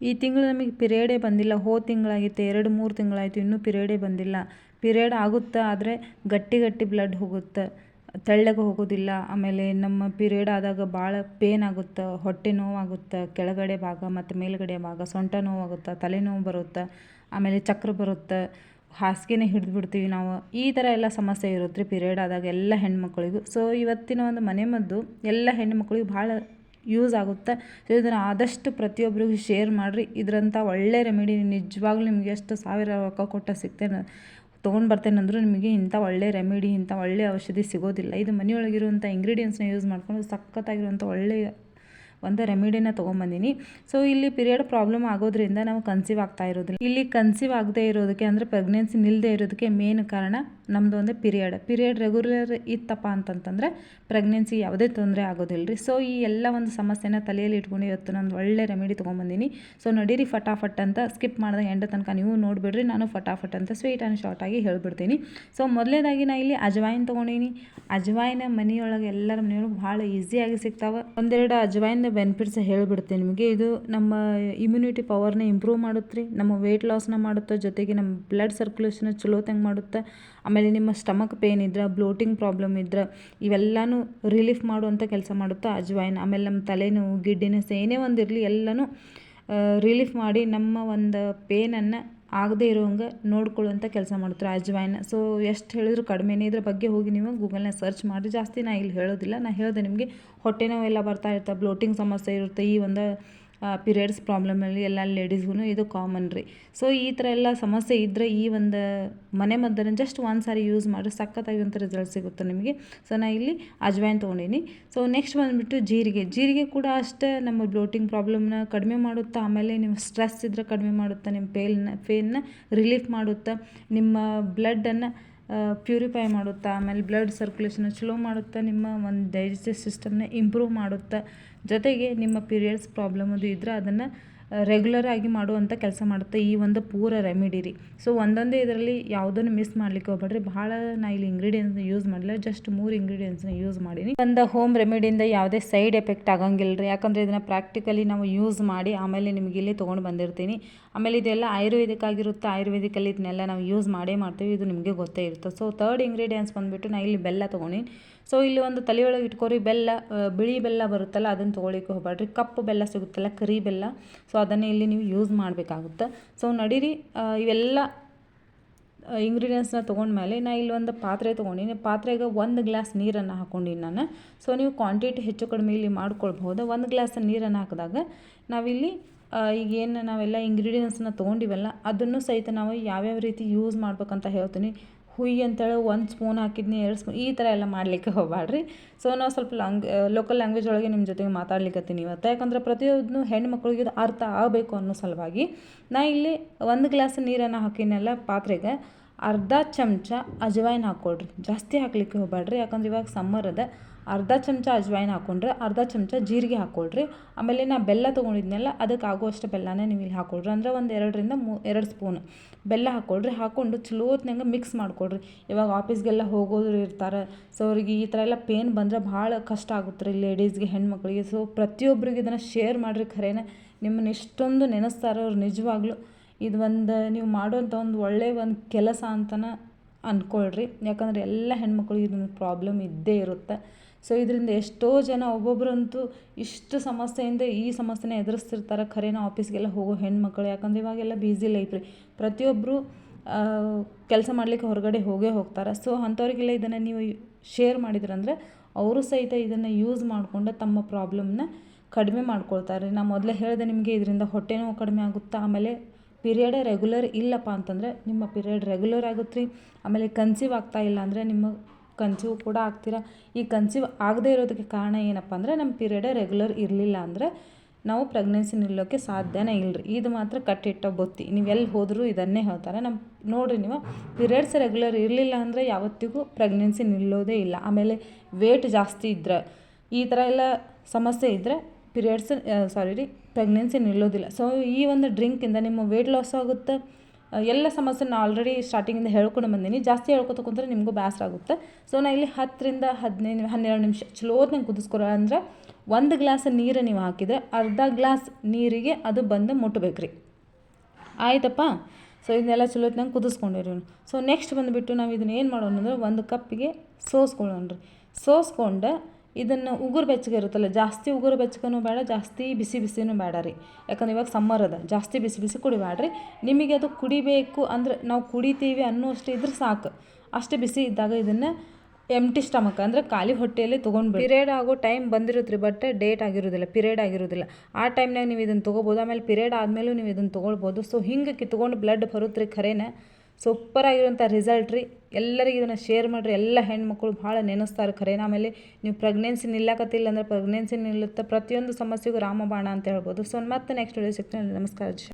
ಈ ತಿಂಗಳು ನಮಗೆ ಪಿರಿಯಡೇ ಬಂದಿಲ್ಲ. ಹೋದ ತಿಂಗಳಾಗಿತ್ತು, ಎರಡು, ಮೂರು ತಿಂಗಳಾಯಿತು, ಇನ್ನೂ ಪಿರಿಯಡೇ ಬಂದಿಲ್ಲ. ಪಿರಿಯಡ್ ಆಗುತ್ತೆ ಆದರೆ ಗಟ್ಟಿ ಗಟ್ಟಿ ಬ್ಲಡ್ ಹೋಗುತ್ತೆ. ತೆಳ್ಳಗೆ ಹೋಗೋದಿಲ್ಲ. ಆಮೇಲೆ ನಮ್ಮ ಪಿರಿಯಡ್ ಆದಾಗ ಭಾಳ ಪೇನ್ ಆಗುತ್ತೆ. ಹೊಟ್ಟೆ ನೋವಾಗುತ್ತೆ. ಕೆಳಗಡೆ ಭಾಗ ಮತ್ತು ಮೇಲುಗಡೆ ಭಾಗ ಸೊಂಟ ನೋವಾಗುತ್ತೆ ತಲೆನೋವು ಬರುತ್ತೆ, ಆಮೇಲೆ ಚಕ್ರ ಬರುತ್ತೆ, ಹಾಸಿಗೆನೇ ಹಿಡಿದು ಬಿಡ್ತೀವಿ ನಾವು. ಈ ಥರ ಎಲ್ಲ ಸಮಸ್ಯೆ ಇರುತ್ತೆ ರೀ ಪಿರಿಯಡ್ ಆದಾಗ ಎಲ್ಲ ಹೆಣ್ಮಕ್ಳಿಗೂ. ಸೊ ಇವತ್ತಿನ ಒಂದು ಮನೆಮದ್ದು ಎಲ್ಲ ಹೆಣ್ಮಕ್ಳಿಗೂ ಭಾಳ ಯೂಸ್ ಆಗುತ್ತೆ. ಸೊ ಇದನ್ನು ಆದಷ್ಟು ಪ್ರತಿಯೊಬ್ಬರಿಗೂ ಶೇರ್ ಮಾಡಿರಿ. ಇದರಂಥ ಒಳ್ಳೆ ರೆಮಿಡಿ ನಿಜವಾಗ್ಲೂ ನಿಮಗೆ ಎಷ್ಟು ಸಾವಿರ ರೊಕ್ಕ ಕೊಟ್ಟ ಸಿಗ್ತೇನೆ, ತೊಗೊಂಡು ಬರ್ತೇನೆ ಅಂದರೂ ನಿಮಗೆ ಇಂಥ ಒಳ್ಳೆ ರೆಮಿಡಿ ಇಂಥ ಒಳ್ಳೆ ಔಷಧಿ ಸಿಗೋದಿಲ್ಲ. ಇದು ಮನೆಯೊಳಗಿರುವಂಥ ಇಂಗ್ರೀಡಿಯೆಂಟ್ಸ್ನ ಯೂಸ್ ಮಾಡ್ಕೊಂಡು ಸಖತ್ತಾಗಿರುವಂಥ ಒಳ್ಳೆಯ ಒಂದು ರೆಮಿಡಿನ ತೊಗೊಂಬಂದಿನಿ. ಸೊ ಇಲ್ಲಿ ಪಿರಿಯಡ್ ಪ್ರಾಬ್ಲಮ್ ಆಗೋದ್ರಿಂದ ನಾವು ಕನ್ಸೀವ್ ಆಗ್ತಾ ಇರೋದಿಲ್ಲ. ಇಲ್ಲಿ ಕನ್ಸೀವ್ ಆಗದೆ ಇರೋದಕ್ಕೆ ಅಂದರೆ ಪ್ರೆಗ್ನೆನ್ಸಿ ನಿಲ್ಲದೆ ಇರೋದಕ್ಕೆ ಮೇನ್ ಕಾರಣ ನಮ್ಮದು ಒಂದು ಪಿರಿಯಡ್ ಪಿರಿಯಡ್ ರೆಗ್ಯುಲರ್ ಇತ್ತಪ್ಪ ಅಂತಂತಂದರೆ ಪ್ರೆಗ್ನೆನ್ಸಿ ಯಾವುದೇ ತೊಂದರೆ ಆಗೋದಿಲ್ಲ ರೀ ಸೊ ಈ ಎಲ್ಲ ಒಂದು ಸಮಸ್ಯೆನ ತಲೆಯಲ್ಲಿ ಇಟ್ಕೊಂಡು ಇವತ್ತು ನಾನು ಒಳ್ಳೆ ರೆಮಿಡಿ ತೊಗೊಂಬಂದಿನಿ. ಸೊ ನಡೀರಿ ಫಟಾಫಟ್ ಅಂತ ಸ್ಕಿಪ್ ಮಾಡಿದ ಎಂಡ ತನಕ ನೀವು ನೋಡಿಬಿಡ್ರಿ, ನಾನು ಫಟಾಫಟ್ ಅಂತ ಸ್ವೀಟ್ ಆ್ಯಂಡ್ ಶಾರ್ಟಾಗಿ ಹೇಳ್ಬಿಡ್ತೀನಿ. ಸೊ ಮೊದಲೇದಾಗಿ ನಾ ಇಲ್ಲಿ ಅಜವಾಯಿನ್ ತೊಗೊಂಡಿನಿ. ಅಜವಾಯಿನ ಮನೆಯೊಳಗೆ ಎಲ್ಲರ ಮನೆಯೊಳಗೆ ಭಾಳ ಈಸಿಯಾಗಿ ಸಿಗ್ತಾವೆ. ಒಂದೆರಡು ಅಜವಾಯಿನ ಬೆನಿಫಿಟ್ಸ್ ಹೇಳಿಬಿಡ್ತೀನಿ ನಿಮಗೆ. ಇದು ನಮ್ಮ ಇಮ್ಯುನಿಟಿ ಪವರ್ನ ಇಂಪ್ರೂವ್ ಮಾಡುತ್ತೆ ರೀ. ನಮ್ಮ ವೆಯ್ಟ್ ಲಾಸ್ನ ಮಾಡುತ್ತೆ, ಜೊತೆಗೆ ನಮ್ಮ ಬ್ಲಡ್ ಸರ್ಕ್ಯುಲೇಷನ್ ಚಲೋತಂಗೆ ಮಾಡುತ್ತೆ. ಆಮೇಲೆ ನಿಮ್ಮ ಸ್ಟಮಕ್ ಪೇನ್ ಇದ್ರೆ ಬ್ಲೋಟಿಂಗ್ ಪ್ರಾಬ್ಲಮ್ ಇದ್ರೆ, ಇವೆಲ್ಲನೂ ರಿಲೀಫ್ ಮಾಡುವಂಥ ಕೆಲಸ ಮಾಡುತ್ತೆ ಅಜ್ವಾಯಿನ್. ಆಮೇಲೆ ನಮ್ಮ ತಲೆನೋವು ಗಿಡ್ಡಿನೆಸ್ ಏನೇ ಒಂದು ಇರಲಿ, ಎಲ್ಲನೂ ರಿಲೀಫ್ ಮಾಡಿ ನಮ್ಮ ಒಂದು ಪೇನನ್ನು ಆಗದೇ ಇರೋಂಗೆ ನೋಡ್ಕೊಳ್ಳುವಂಥ ಕೆಲಸ ಮಾಡ್ತಾರೆ ಅಜ್ವಾಯಿನ ಸೊ ಎಷ್ಟು ಹೇಳಿದ್ರು ಕಡಿಮೆನೇ ಇದ್ರ ಬಗ್ಗೆ ಹೋಗಿ ನೀವು ಗೂಗಲ್ನ ಸರ್ಚ್ ಮಾಡಿ ಜಾಸ್ತಿ ನಾ ಇಲ್ಲಿ ಹೇಳೋದಿಲ್ಲ. ನಾ ಹೇಳಿದೆ ನಿಮಗೆ ಹೊಟ್ಟೆ ನೋವೆಲ್ಲ ಬರ್ತಾ ಇರ್ತವೆ, ಬ್ಲೋಟಿಂಗ್ ಸಮಸ್ಯೆ ಇರುತ್ತೆ, ಈ ಒಂದು ಪಿರಿಯಡ್ಸ್ ಪ್ರಾಬ್ಲಮಲ್ಲಿ ಎಲ್ಲ ಲೇಡೀಸ್ಗೂ ಇದು ಕಾಮನ್ ರೀ. ಸೊ ಈ ಥರ ಎಲ್ಲ ಸಮಸ್ಯೆ ಇದ್ದರೆ ಈ ಒಂದು ಮನೆ ಮದ್ದನ್ನು ಜಸ್ಟ್ ಒಂದು ಸಾರಿ ಯೂಸ್ ಮಾಡಿ ಸಖತ್ತಾಗಿರೋಂಥ ರಿಸಲ್ಟ್ ಸಿಗುತ್ತೆ ನಿಮಗೆ. ಸೊ ನಾ ಇಲ್ಲಿ ಅಜ್ವಾಯಿನ್ ತೊಗೊಂಡಿನಿ. ಸೊ ನೆಕ್ಸ್ಟ್ ಬಂದುಬಿಟ್ಟು ಜೀರಿಗೆ. ಜೀರಿಗೆ ಕೂಡ ಅಷ್ಟೇ ನಮ್ಮ ಬ್ಲೋಟಿಂಗ್ ಪ್ರಾಬ್ಲಮ್ನ ಕಡಿಮೆ ಮಾಡುತ್ತಾ, ಆಮೇಲೆ ನಿಮ್ಮ ಸ್ಟ್ರೆಸ್ ಇದ್ದರೆ ಕಡಿಮೆ ಮಾಡುತ್ತಾ, ನಿಮ್ಮ ಪೇಲ್ನ ಪೇನ್ನ ರಿಲೀಫ್ ಮಾಡುತ್ತಾ, ನಿಮ್ಮ ಬ್ಲಡ್ಡನ್ನು ಪ್ಯೂರಿಫೈ ಮಾಡುತ್ತಾ, ಆಮೇಲೆ ಬ್ಲಡ್ ಸರ್ಕ್ಯುಲೇಷನ್ ಚಲೋ ಮಾಡುತ್ತಾ, ನಿಮ್ಮ ಒಂದು ಡೈಜೆಸ್ಟಿವ್ ಸಿಸ್ಟಮ್ನ ಇಂಪ್ರೂವ್ ಮಾಡುತ್ತಾ, ಜೊತೆಗೆ ನಿಮ್ಮ ಪೀರಿಯಡ್ಸ್ ಪ್ರಾಬ್ಲಮ್ ಅದು ಇದ್ದರೆ ಅದನ್ನು ರೆಗ್ಯುಲರ್ ಆಗಿ ಮಾಡುವಂಥ ಕೆಲಸ ಮಾಡುತ್ತೆ ಈ ಒಂದು ಪೂರ ರೆಮಿಡಿ ರೀ. ಸೊ ಒಂದೊಂದೇ ಇದರಲ್ಲಿ ಯಾವುದನ್ನು ಮಿಸ್ ಮಾಡ್ಲಿಕ್ಕೆ ಹೋಗ್ಬೇಡ್ರಿ. ಭಾಳ ನಾ ಇಲ್ಲಿ ಇಂಗ್ರೀಡಿಯೆಂಟ್ಸ್ನ ಯೂಸ್ ಮಾಡಿಲ್ಲ ಜಸ್ಟ್ ಮೂರು ಇಂಗ್ರೀಡಿಯೆಂಟ್ಸ್ನ ಯೂಸ್ ಮಾಡೀನಿ. ಒಂದು ಹೋಮ್ ರೆಮಿಡಿಯಿಂದ ಯಾವುದೇ ಸೈಡ್ ಎಫೆಕ್ಟ್ ಆಗಂಗಿಲ್ಲ ರೀ ಯಾಕಂದರೆ ಇದನ್ನು ಪ್ರಾಕ್ಟಿಕಲಿ ನಾವು ಯೂಸ್ ಮಾಡಿ ಆಮೇಲೆ ನಿಮಗೆ ಇಲ್ಲಿ ತೊಗೊಂಡು ಬಂದಿರ್ತೀನಿ. ಆಮೇಲೆ ಇದೆಲ್ಲ ಆಯುರ್ವೇದಿಕ್ ಆಗಿರುತ್ತೆ ಆಯುರ್ವೇದಿಕಲ್ಲಿ ಇದನ್ನೆಲ್ಲ ನಾವು ಯೂಸ್ ಮಾಡೇ ಮಾಡ್ತೀವಿ. ಇದು ನಿಮಗೆ ಗೊತ್ತೇ ಇರುತ್ತೆ. ಸೊ ತರ್ಡ್ ಇಂಗ್ರೀಡಿಯೆಂಟ್ಸ್ ಬಂದುಬಿಟ್ಟು ನಾ ಇಲ್ಲಿ ಬೆಲ್ಲ ತೊಗೊಂಡಿನಿ. ಸೊ ಇಲ್ಲಿ ಒಂದು ತಲೆಯೊಳಗೆ ಇಟ್ಕೋರಿ, ಬೆಲ್ಲ ಬಿಳಿ ಬೆಲ್ಲ ಬರುತ್ತಲ್ಲ, ಅದನ್ನು ತೊಗೊಳಿಕ್ಕೆ ಹೋಗಬೇಡ್ರಿ ಕಪ್ಪು ಬೆಲ್ಲ ಸಿಗುತ್ತಲ್ಲ, ಕರಿ ಬೆಲ್ಲ. ಸೊ ಅದನ್ನು ಇಲ್ಲಿ ನೀವು ಯೂಸ್ ಮಾಡಬೇಕಾಗುತ್ತೆ. ಸೊ ನಡೀರಿ ಇವೆಲ್ಲ ಇಂಗ್ರೀಡಿಯೆಂಟ್ಸ್ನ ತೊಗೊಂಡ್ಮೇಲೆ ನಾ ಇಲ್ಲಿ ಒಂದು ಪಾತ್ರೆ ತೊಗೊಂಡಿನಿ. ಪಾತ್ರೆಗೆ ಒಂದು ಗ್ಲಾಸ್ ನೀರನ್ನು ಹಾಕ್ಕೊಂಡಿನಿ ನಾನು. ಸೊ ನೀವು ಕ್ವಾಂಟಿಟಿ ಹೆಚ್ಚು ಕಡಿಮೆ ಇಲ್ಲಿ ಮಾಡ್ಕೊಳ್ಬೋದು ಒಂದು ಗ್ಲಾಸ್ ನೀರನ್ನು ಹಾಕಿದಾಗ ನಾವಿಲ್ಲಿ ಈಗೇನು ನಾವೆಲ್ಲ ಇಂಗ್ರೀಡಿಯೆಂಟ್ಸ್ನ ತೊಗೊಂಡಿವಲ್ಲ, ಅದನ್ನು ಸಹಿತ ನಾವು ಯಾವ್ಯಾವ ರೀತಿ ಯೂಸ್ ಮಾಡ್ಬೇಕಂತ ಹೇಳ್ತೀನಿ. ಹುಯ್ ಅಂತೇಳಿ ಒಂದು ಸ್ಪೂನ್ ಹಾಕಿದ್ನಿ, ಎರಡು ಸ್ಪೂನ್ ಈ ಥರ ಎಲ್ಲ ಮಾಡಲಿಕ್ಕೆ ಹೋಗಬೇಡ್ರಿ ಸೊ ನಾವು ಸ್ವಲ್ಪ ಲಾಂಗ್ ಲೋಕಲ್ ಲ್ಯಾಂಗ್ವೇಜ್ ಒಳಗೆ ನಿಮ್ಮ ಜೊತೆಗೆ ಮಾತಾಡ್ಲಿಕ್ಕತ್ತೀನಿ ಇವತ್ತು. ಯಾಕಂದ್ರೆ ಪ್ರತಿಯೊಂದು ಹೆಣ್ಣು ಮಕ್ಕಳಿಗೆ ಇದು ಅರ್ಥ ಆಗಬೇಕು ಅನ್ನೋ ಸಲುವಾಗಿ ನಾ ಇಲ್ಲಿ ಒಂದು ಗ್ಲಾಸ್ ನೀರನ್ನು ಹಾಕಿನೆಲ್ಲ ಪಾತ್ರೆಗೆ, ಅರ್ಧ ಚಮಚ ಅಜವಾಯಿನ ಹಾಕ್ಕೊಳ್ರಿ. ಜಾಸ್ತಿ ಹಾಕ್ಲಿಕ್ಕೆ ಹೋಗಬೇಡ್ರಿ ಯಾಕಂದ್ರೆ ಇವಾಗ ಸಮ್ಮರ್ ಅದ. ಅರ್ಧ ಚಮಚ ಅಜ್ವಾಯಿನ್ ಹಾಕ್ಕೊಂಡ್ರೆ ಅರ್ಧ ಚಮಚ ಜೀರಿಗೆ ಹಾಕ್ಕೊಳ್ರಿ ಆಮೇಲೆ ನಾ ಬೆಲ್ಲ ತೊಗೊಂಡಿದ್ನೆಲ್ಲ, ಅದಕ್ಕೆ ಆಗುವಷ್ಟು ಬೆಲ್ಲನೇ ನೀವು ಇಲ್ಲಿ ಹಾಕ್ಕೊಳ್ರಿ ಅಂದರೆ ಒಂದು ಎರಡರಿಂದ ಮೂ, ಎರಡು ಸ್ಪೂನ್ ಬೆಲ್ಲ ಹಾಕ್ಕೊಳ್ರಿ ಹಾಕ್ಕೊಂಡು ಚಲೋತ್ನಂಗೆ ಮಿಕ್ಸ್ ಮಾಡ್ಕೊಳ್ರಿ. ಇವಾಗ ಆಫೀಸ್ಗೆಲ್ಲ ಹೋಗೋದ್ರು ಇರ್ತಾರೆ. ಸೊ ಅವ್ರಿಗೆ ಈ ಥರ ಎಲ್ಲ ಪೇನ್ ಬಂದರೆ ಭಾಳ ಕಷ್ಟ ಆಗುತ್ತೆ ರೀ ಲೇಡೀಸ್ಗೆ ಹೆಣ್ಮಕ್ಳಿಗೆ. ಸೊ ಪ್ರತಿಯೊಬ್ಬರಿಗೆ ಇದನ್ನು ಶೇರ್ ಮಾಡಿರಿ ಖರೇನೆ. ನಿಮ್ಮನ್ನ ಇಷ್ಟೊಂದು ನೆನೆಸ್ತಾರೆ ಅವ್ರು ನಿಜವಾಗ್ಲೂ. ಇದು ಒಂದು, ನೀವು ಮಾಡೋಂಥ ಒಂದು ಒಳ್ಳೆಯ ಒಂದು ಕೆಲಸ ಅಂತಲೇ ಅಂದ್ಕೊಳ್ರಿ ಯಾಕಂದರೆ ಎಲ್ಲ ಹೆಣ್ಮಕ್ಳಿಗೆ ಇದೊಂದು ಪ್ರಾಬ್ಲಮ್ ಇದ್ದೇ ಇರುತ್ತೆ. ಸೊ ಇದರಿಂದ ಎಷ್ಟೋ ಜನ ಒಬ್ಬೊಬ್ಬರಂತೂ ಇಷ್ಟು ಸಮಸ್ಯೆಯಿಂದ ಈ ಸಮಸ್ಯೆನ ಎದುರಿಸ್ತಿರ್ತಾರೆ. ಖರೇನ ಆಫೀಸ್ಗೆಲ್ಲ ಹೋಗೋ ಹೆಣ್ಮಕ್ಳು, ಯಾಕಂದ್ರೆ ಇವಾಗೆಲ್ಲ ಬ್ಯುಸಿ ಲೈಫ್ ರೀ. ಪ್ರತಿಯೊಬ್ಬರು ಕೆಲಸ ಮಾಡಲಿಕ್ಕೆ ಹೊರಗಡೆ ಹೋಗೇ ಹೋಗ್ತಾರೆ. ಸೊ ಅಂಥವ್ರಿಗೆಲ್ಲ ಇದನ್ನು ನೀವು ಶೇರ್ ಮಾಡಿದ್ರಂದ್ರೆ ಅವರು ಸಹಿತ ಇದನ್ನು ಯೂಸ್ ಮಾಡಿಕೊಂಡು ತಮ್ಮ ಪ್ರಾಬ್ಲಮ್ನ ಕಡಿಮೆ ಮಾಡ್ಕೊಳ್ತಾರೆ ನಾನು ಮೊದಲೇ ಹೇಳಿದೆ ನಿಮಗೆ ಇದರಿಂದ ಹೊಟ್ಟೆ ನೋವು ಕಡಿಮೆ ಆಗುತ್ತಾ? ಆಮೇಲೆ ಪೀರಿಯಡೇ ರೆಗ್ಯುಲರ್ ಇಲ್ಲಪ್ಪ ಅಂತಂದರೆ ನಿಮ್ಮ ಪೀರಿಯಡ್ ರೆಗ್ಯುಲರ್ ಆಗುತ್ತೆ ರೀ. ಆಮೇಲೆ ಕನ್ಸೀವ್ ಆಗ್ತಾ ಇಲ್ಲ ಅಂದರೆ ನಿಮ್ಮ ಕನ್ಸೀವ್ ಕೂಡ ಆಗ್ತೀರಾ ಈ ಕನ್ಸೀವ್ ಆಗದೇ ಇರೋದಕ್ಕೆ ಕಾರಣ ಏನಪ್ಪ ಅಂದರೆ ನಮ್ಮ ಪೀರಿಯಡೇ ರೆಗ್ಯುಲರ್ ಇರಲಿಲ್ಲ ಅಂದರೆ ನಾವು ಪ್ರೆಗ್ನೆನ್ಸಿ ನಿಲ್ಲೋಕ್ಕೆ ಸಾಧ್ಯನೇ ಇಲ್ಲರಿ ಇದು ಮಾತ್ರ ಕಟ್ಟಿಟ್ಟ ಬೊತ್ತಿ. ನೀವು ಎಲ್ಲಿ ಹೋದರೂ ಇದನ್ನೇ ಹೇಳ್ತಾರೆ. ನಮ್ಮ ನೋಡಿರಿ ನೀವು ಪೀರಿಯಡ್ಸ್ ರೆಗ್ಯುಲರ್ ಇರಲಿಲ್ಲ ಅಂದರೆ ಯಾವತ್ತಿಗೂ ಪ್ರೆಗ್ನೆನ್ಸಿ ನಿಲ್ಲೋದೇ ಇಲ್ಲ. ಆಮೇಲೆ ವೇಟ್ ಜಾಸ್ತಿ ಇದ್ದರೆ ಈ ಥರ ಎಲ್ಲ ಸಮಸ್ಯೆ ಇದ್ದರೆ ಪೀರಿಯಡ್ಸ್ ಸಾರಿ ರೀ ಪ್ರೆಗ್ನೆನ್ಸಿ ನಿಲ್ಲೋದಿಲ್ಲ. ಸೊ ಈ ಒಂದು ಡ್ರಿಂಕಿಂದ ನಿಮ್ಮ ವೇಟ್ ಲಾಸ್ ಆಗುತ್ತೆ. ಎಲ್ಲ ಸಮಸ್ಯೆ ನಾನು ಆಲ್ರೆಡಿ ಸ್ಟಾರ್ಟಿಂಗಿಂದ ಹೇಳ್ಕೊಂಡು ಬಂದೀನಿ. ಜಾಸ್ತಿ ಹೇಳ್ಕೊತ ಕುಂತ್ರೆ ನಿಮಗೂ ಬೇಸರ ಆಗುತ್ತೆ. ಸೊ ನಾನು ಇಲ್ಲಿ ಹತ್ತರಿಂದ ಹದಿನೈದು, ಹನ್ನೆರಡು ನಿಮಿಷ ಚಲೋತ್ನಂಗೆ ಕುದಿಸ್ಕೊರ ಅಂದರೆ ಒಂದು ಗ್ಲಾಸ್ ನೀರು ನೀವು ಹಾಕಿದರೆ ಅರ್ಧ ಗ್ಲಾಸ್ ನೀರಿಗೆ ಅದು ಬಂದು ಮುಟ್ಬೇಕು ರೀ ಆಯ್ತಪ್ಪ? ಸೊ ಇದನ್ನೆಲ್ಲ ಚಲೋ ಹೊತ್ನಾಗ ಕುದಿಸ್ಕೊಂಡಿರಿ ಸೊ ನೆಕ್ಸ್ಟ್ ಬಂದುಬಿಟ್ಟು ನಾವು ಇದನ್ನ ಏನು ಮಾಡೋಣ ಅಂದ್ರೆ ಒಂದು ಕಪ್ಪಿಗೆ ಸೋಸ್ಕೊಳ್ಳೋಣ ರೀ ಸೋಸ್ಕೊಂಡು ಇದನ್ನು ಉಗುರು ಬೆಚ್ಚಗೆ ಇರುತ್ತಲ್ಲ, ಜಾಸ್ತಿ ಉಗುರು ಬೆಚ್ಚಗೂ ಬೇಡ, ಜಾಸ್ತಿ ಬಿಸಿ ಬಿಸಿನೂ ಬೇಡ ರೀ. ಯಾಕಂದ್ರೆ ಇವಾಗ ಸಮ್ಮರ್ ಅದ, ಜಾಸ್ತಿ ಬಿಸಿ ಬಿಸಿ ಕುಡಿಬೇಡ್ರಿ. ನಿಮಗೆ ಅದು ಕುಡಿಬೇಕು ಅಂದ್ರೆ ನಾವು ಕುಡಿತೀವಿ ಅನ್ನೋಷ್ಟು ಇದ್ರೆ ಸಾಕು. ಅಷ್ಟು ಬಿಸಿ ಇದ್ದಾಗ ಇದನ್ನು ಎಂಟಿ ಸ್ಟಮಕ್ ಅಂದರೆ ಖಾಲಿ ಹೊಟ್ಟೆಯಲ್ಲಿ ತೊಗೊಂಡ್ಬಿಡಿ ಪಿರಿಯಡ್ ಆಗೋ ಟೈಮ್ ಬಂದಿರುತ್ತೆ ರೀ ಬಟ್ ಡೇಟ್ ಆಗಿರೋದಿಲ್ಲ ಪಿರಿಯಡ್ ಆಗಿರೋದಿಲ್ಲ. ಆ ಟೈಮ್ನಾಗ ನೀವು ಇದನ್ನು ತೊಗೋಬೋದು, ಆಮೇಲೆ ಪಿರಿಯಡ್ ಆದಮೇಲೂ ನೀವು ಇದನ್ನು ತೊಗೊಳ್ಬೋದು. ಸೊ ಹಿಂಗೆ ಕಿತ್ಕೊಂಡು ಬ್ಲಡ್ ಬರುತ್ತೆ ರೀ ಖರೇನ. ಸೂಪರ್ ಆಗಿರೋಂಥ ರಿಸಲ್ಟ್ ರೀ. ಎಲ್ಲರಿಗೂ ಇದನ್ನು ಶೇರ್ ಮಾಡಿರಿ. ಎಲ್ಲ ಹೆಣ್ಮಕ್ಳು ಭಾಳ ನೆನೆಸ್ತಾರೆ ಖರೇನ ಆಮೇಲೆ ನೀವು ಪ್ರೆಗ್ನೆನ್ಸಿ ನಿಲ್ಲಕತ್ತಿಲ್ಲ ಅಂದರೆ ಪ್ರೆಗ್ನೆನ್ಸಿ ನಿಲ್ಲುತ್ತೆ ಪ್ರತಿಯೊಂದು ಸಮಸ್ಯೆಗೂ ರಾಮಬಾಣ ಅಂತ ಹೇಳ್ಬೋದು. ಸೊ ಮತ್ತೆ ನೆಕ್ಸ್ಟ್ ವಿಡಿಯೋ ಸಿಗ್ತೀನಿ. ನಮಸ್ಕಾರ.